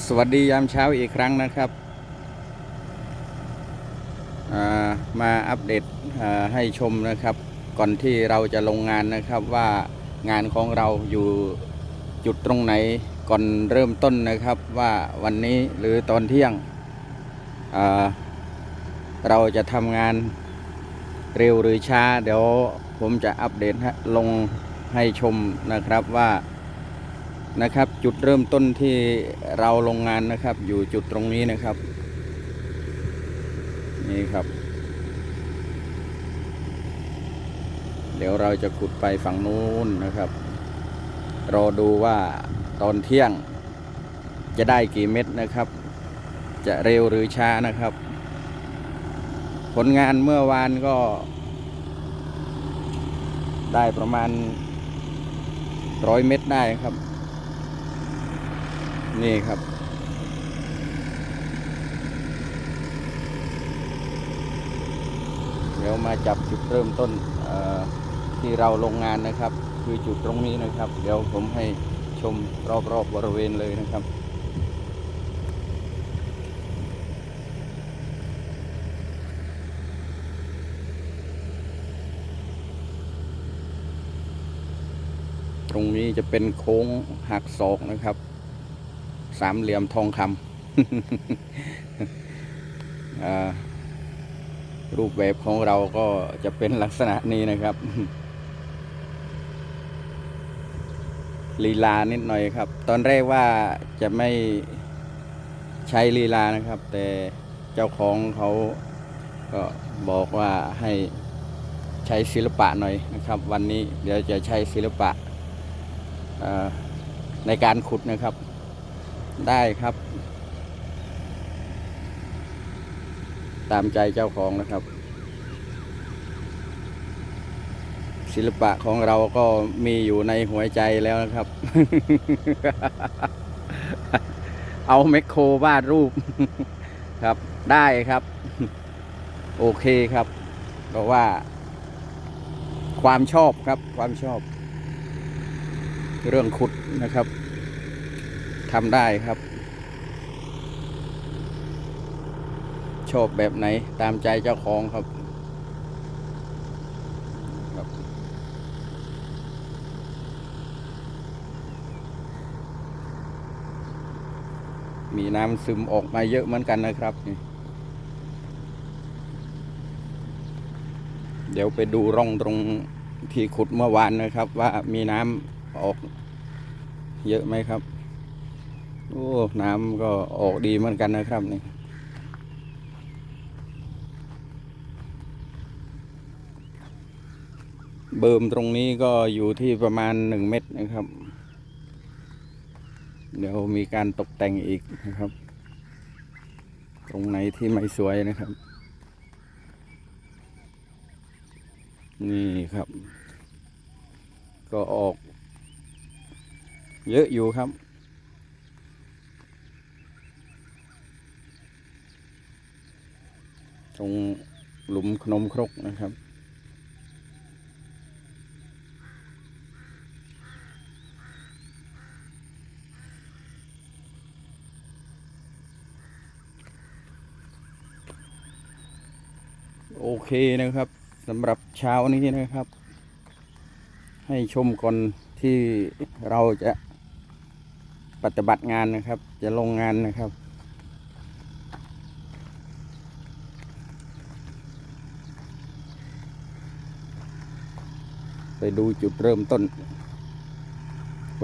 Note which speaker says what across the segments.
Speaker 1: สวัสดียามเช้าอีกครั้งนะครับามาอัปเดตให้ชมนะครับ ก่อนที่เราจะลงงานนะครับว่างานของเราอยู่จุดตรงไหนก่อนเริ่มต้นนะครับว่าวันนี้หรือตอนเที่ยงเราจะทำงานเร็วหรือช้า เดี๋ยวผมจะอัปเดตลงให้ชมนะครับว่า นะครับ จุดเริ่มต้นที่เราลงงานนะครับ อยู่จุดตรงนี้นะครับ นี่ครับ เดี๋ยวเราจะขุดไปฝั่งนู้นนะครับ รอดูว่าตอนเที่ยงจะได้กี่เม็ดนะครับ จะเร็วหรือช้านะครับ ผลงานเมื่อวานก็ ได้ประมาณร้อยเม็ดได้ครับ นี่ครับ เดี๋ยวมาจับจุดเริ่มต้นที่เราลงงานนะครับ คือจุดตรงนี้นะครับ เดี๋ยวผมให้ชมรอบๆบบริเวณเลยนะครับตรงนี้จะเป็นโค้งหักศอกนะครับ สามเหลี่ยมทองคำรูปแบบของเราก็จะเป็นลักษณะนี้นะครับ ลีลานิดหน่อยครับ ตอนแรกว่าจะไม่ใช้ลีลานะครับ แต่เจ้าของเขาก็บอกว่าให้ใช้ศิลปะหน่อยนะครับ วันนี้เดี๋ยวจะใช้ศิลปะในการขุดนะครับ ได้ครับ ตามใจเจ้าของนะครับ ศิลปะของเราก็มีอยู่ในหัวใจแล้วนะครับ เอาแมคโครวาดรูปครับ ได้ครับ โอเคครับเพราะว่า ความชอบครับ ความชอบ เรื่องขุดนะครับ ทำได้ครับ ชอบแบบไหนตามใจเจ้าของครับมีน้ำซึมออกมาเยอะเหมือนกันนะครับ เดี๋ยวไปดูร่องตรงที่ขุดเมื่อวานนะครับ ว่ามีน้ำออกเยอะไหมครับ โอ้น้ำก็ออกดีเหมือนกันนะครับนี่เบิ่มตรงนี้ก็อยู่ที่ประมาณหนึ่งเม็ดนะครับ เดี๋ยวมีการตกแต่งอีกนะครับ ตรงไหนที่ไม่สวยนะครับ นี่ครับ ก็ออก เยอะอยู่ครับ รงหลุมขนมครกนะครับ โอเคนะครับสำหรับเช้านี้นะครับ ให้ชมก่อนที่เราจะปฏิบัติงานนะครับ จะลงงานนะครับ ไปดูจุดเริ่มต้น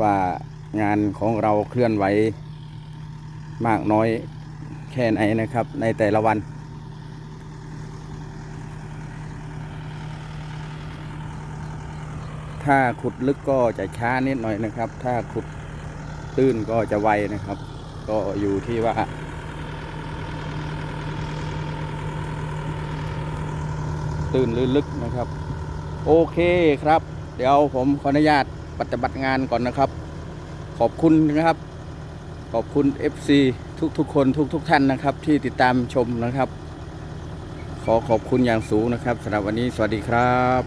Speaker 1: ว่างานของเราเคลื่อนไหวมากน้อยแค่ไหนนะครับ ในแต่ละวันถ้าขุดลึกก็จะช้านิดหน่อยนะครับ ถ้าขุดตื้นก็จะไวนะครับ ก็อยู่ที่ว่า ตื้นหรือลึกนะครับ โอเคครับ เดี๋ยวผมขออนุญาตปฏิบัติงานก่อนนะครับ ขอบคุณนะครับ ขอบคุณ FC ทุกๆคนทุกๆท่านนะครับ ที่ติดตามชมนะครับ ขอขอบคุณอย่างสูงนะครับสำหรับวันนี้สวัสดีครับ